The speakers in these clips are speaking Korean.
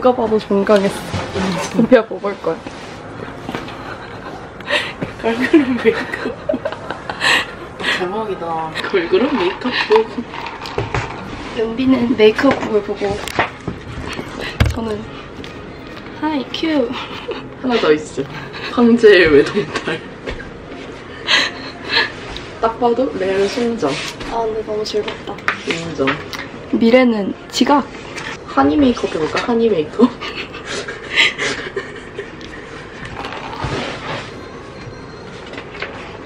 누가 봐도 종강했어. 소피야 먹을 거야. 걸그룹 메이크업. 대박이다. 걸그룹 메이크업 보고. 은비는 메이크업북을 보고 저는 하이 큐 하나 더 있어. 황제의 외동딸. 딱 봐도 레알 순정. 아 근데 너무 즐겁다 인정. 미래는 지각 하니 메이크업 해볼까? 하니 메이크업?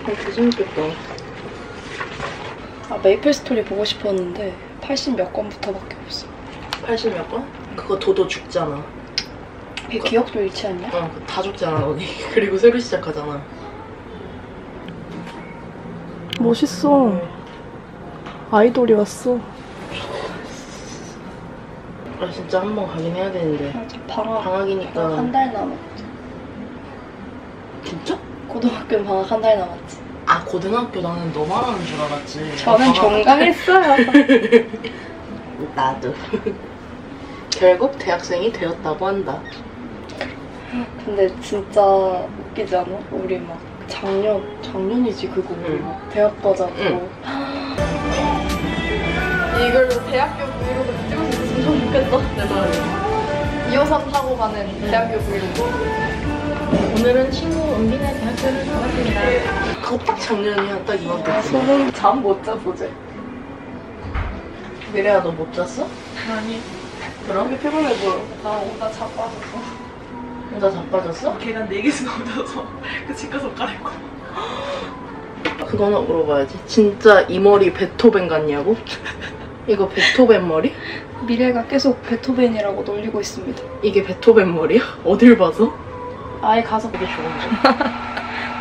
아, 개 재밌겠다. 아 메이플 스토리 보고 싶었는데 80 몇 권부터밖에 없어 80몇 번? 그거 도도 죽잖아. 그게 기억도 잃지 않냐? 어, 다 죽잖아, 너네. 그리고 새로 시작하잖아. 멋있어 아이돌이 왔어 아, 진짜 한 번 가긴 해야 되는데. 맞아 방학 방학이니까. 한 달 남았지 진짜? 고등학교는 방학 한 달 남았지 아, 고등학교 나는 너 말하는 줄 알았지. 저는 방학- 종강했어요 나도. 결국 대학생이 되었다고 한다. 근데 진짜 웃기지 않아? 우리 막 작년 작년이지 그거 우리 응. 막 대학 가자고 응. 이걸로 대학교 브이로그 있으면 좋겠다 내 말이. 2호선 타고 가는 대학교 브이로그 오늘은 친구 은빈의 대학교를 가봤습니다. 그거 딱 작년이야, 딱 이맘때. 소문 잠못 자보제 미래야, 너 못 잤어? 아니 그럼? 되게 피곤해 보여 나 오다 자빠졌어 나 자빠졌어? 계단 4개씩 넘어져서 그집 가서 갈아입고 그거는 물어봐야지. 진짜 이 머리 베토벤 같냐고? 이거 베토벤 머리? 미래가 계속 베토벤이라고 놀리고 있습니다 이게 베토벤 머리야? 어딜 봐서? 아예 가서 되게 좋은데.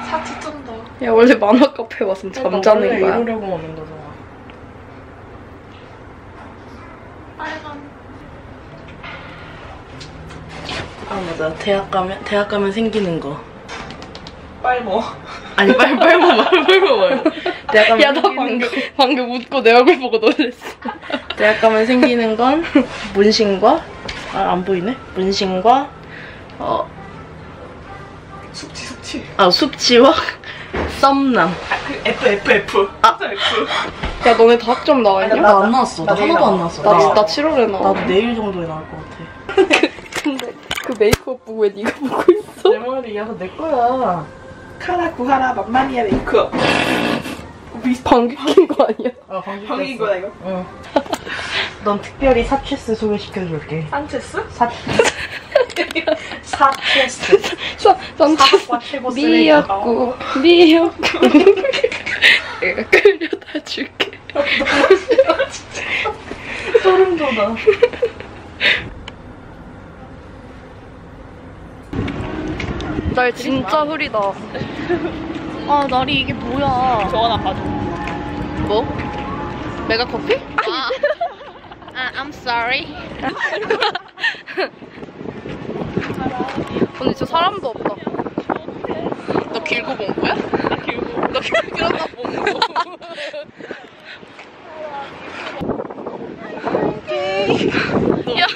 사치 쩐다 야 원래 만화 카페 왔으면 잠자는 거야 이러려고 오는 거잖아. 빨간 아 맞아. 대학 가면 대학 가면 생기는 거. 빨뭐 아니 빨리 빨리 말 빨리 말. 대학 가면 야나 생기는 방금 거. 방금 웃고 내 얼굴 보고 놀랬어 대학 가면 생기는 건 문신과 아 안 보이네. 문신과 어, 숙취 숙취 아 숙취와 썸남. 아 그 F F F 아 F 야 너네 다 학점 나왔냐? 나 안 나왔어. 나 나 하나도 안. 나왔어. 나, 나 7월에 나와 나도 내일 정도에 나올 것 같아. 근데 그 메이크업 보고 왜 네가 보고 있어? 내 머리야, 내 거야. 카라 구하라 맘마미아 메이크업 방귀 낀거 아니야? 아, 방귀 방인 거야 이거 응. 넌 특별히 사체스 소개시켜줄게. 산체스? 사, 사체스. 산, 산책 사학과 최고 쓰레기. 미역국 미역국 내가 끌려다 줄게 소름 돋아. 날 진짜 흐리다 아 날이 이게 뭐야 저거 나 봐줘 뭐? 메가 커피? 아, Uh, I'm sorry. 언니 저 사람도 없다 너 길고 본 거야? 나 길고 너 길었나 본 거. 야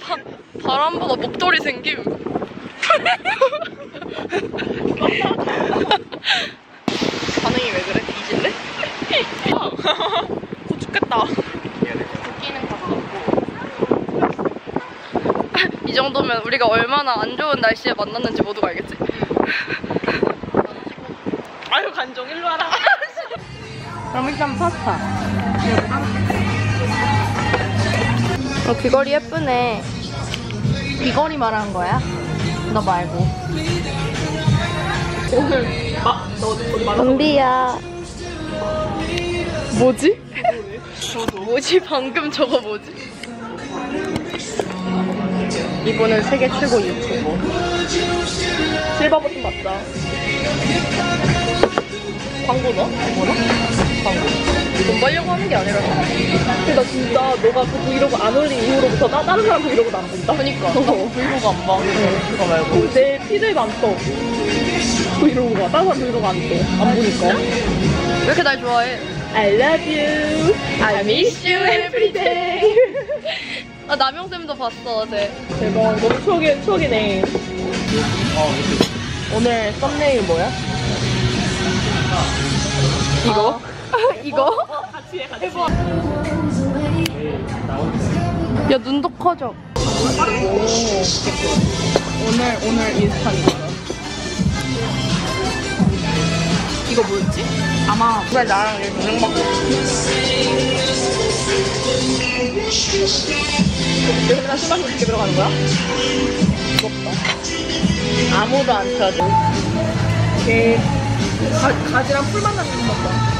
바, 바람보다 목도리 생김 반응이 왜 그래? 뒤질래? 곧 죽겠다 웃기는 가깝고 이 정도면 우리가 얼마나 안 좋은 날씨에 만났는지 모두가 알겠지? 아유 간종 일로 와라 그럼 일단 파스타 어, 귀걸이 예쁘네 귀걸이 말하는 거야? 나 말고 오늘 막너 어디 맞았어? 은비야 뭐지? 뭐지 방금 저거 뭐지? 이분은 세계 최고 유튜버. 실버 버튼 맞다 광고 넣어? 뭐라? 광고 돈 벌려고 하는 게 아니라 근데 나 진짜 너가 그 브이로그 안 올린 이후로부터 나 다른 사람 브이로그도 안 본다 그니까 나 브이로그 안 봐. 그거 말고. 내 피드에도 안떠 브이로그가 다른 사람 브이로그 안떠안 보니까 왜 이렇게 날 좋아해? I love you I miss you every day 아 남영쌤도 봤어 어제. 대박 너무 추억이, 추억이네 오늘 썸네일 뭐야? 이거? 이거? 같이 해 같이 야 눈도 커져. 오늘 오늘 인스타니까. 이거 뭐였지? 아마 그래 나랑 얘 동생 받고 여기 맨날 술 마시고 이렇게 들어가는 거야? 아무도 안 펴줘. 개 가, 가지랑 풀 만나는 것 같다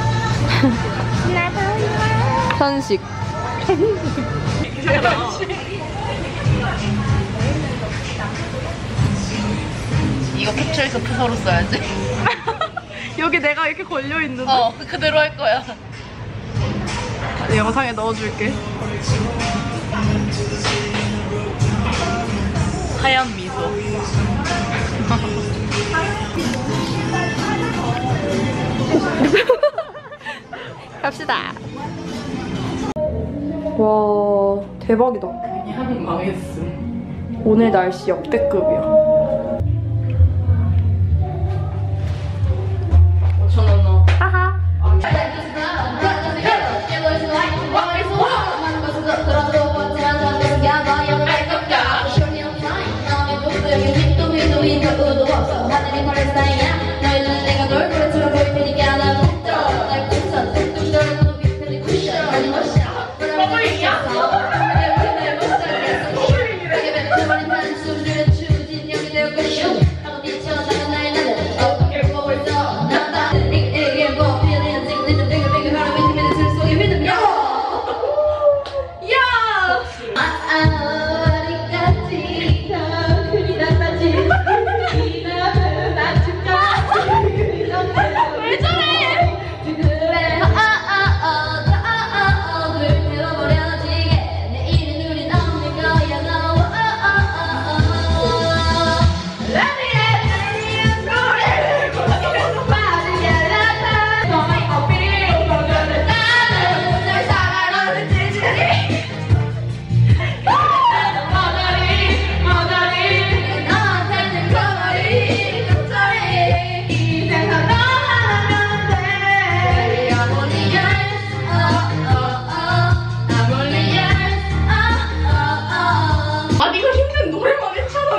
현식. 이거 캡처해서 프사로 써야지. 여기 내가 이렇게 걸려 있는데. 어 그대로 할 거야. 영상에 넣어줄게. 하얀 미소. 갑시다. 와 대박이다. 그냥 망했음. 오늘 날씨 역대급이야. 아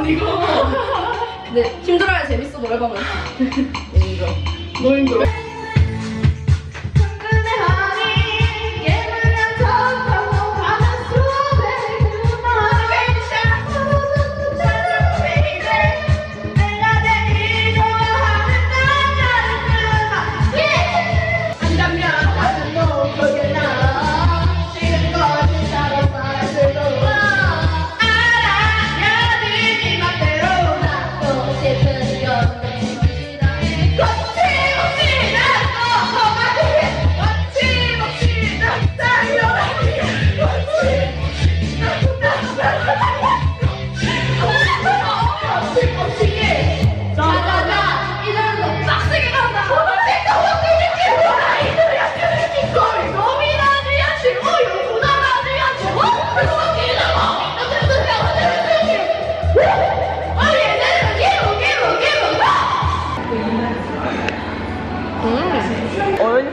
아 네가. 근데 힘들어야 재밌어 노래방은. 너 힘들어.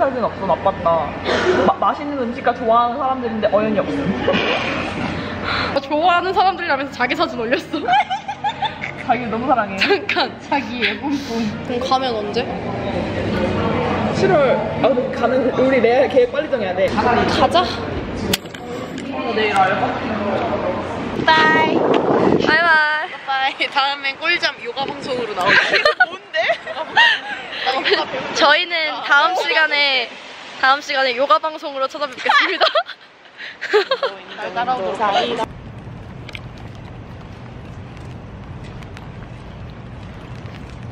사진 없어 나빴다 마, 맛있는 음식과 좋아하는 사람들인데 어연이 없음 좋아하는 사람들이라면서 자기 사진 올렸어. 자기를 너무 사랑해 잠깐 자기 예쁜꿈. 그럼 가면 언제? 7월 아 근데 가는 우리 내일 계획 빨리 정해야 돼 가자. 내일 알바 바이. 바이바이. 빠이. 다음엔 꿀잠 요가 방송으로 나올게. 뭔데? 저희는 다음 시간에 다음 시간에 요가 방송으로 찾아뵙겠습니다. 따라오고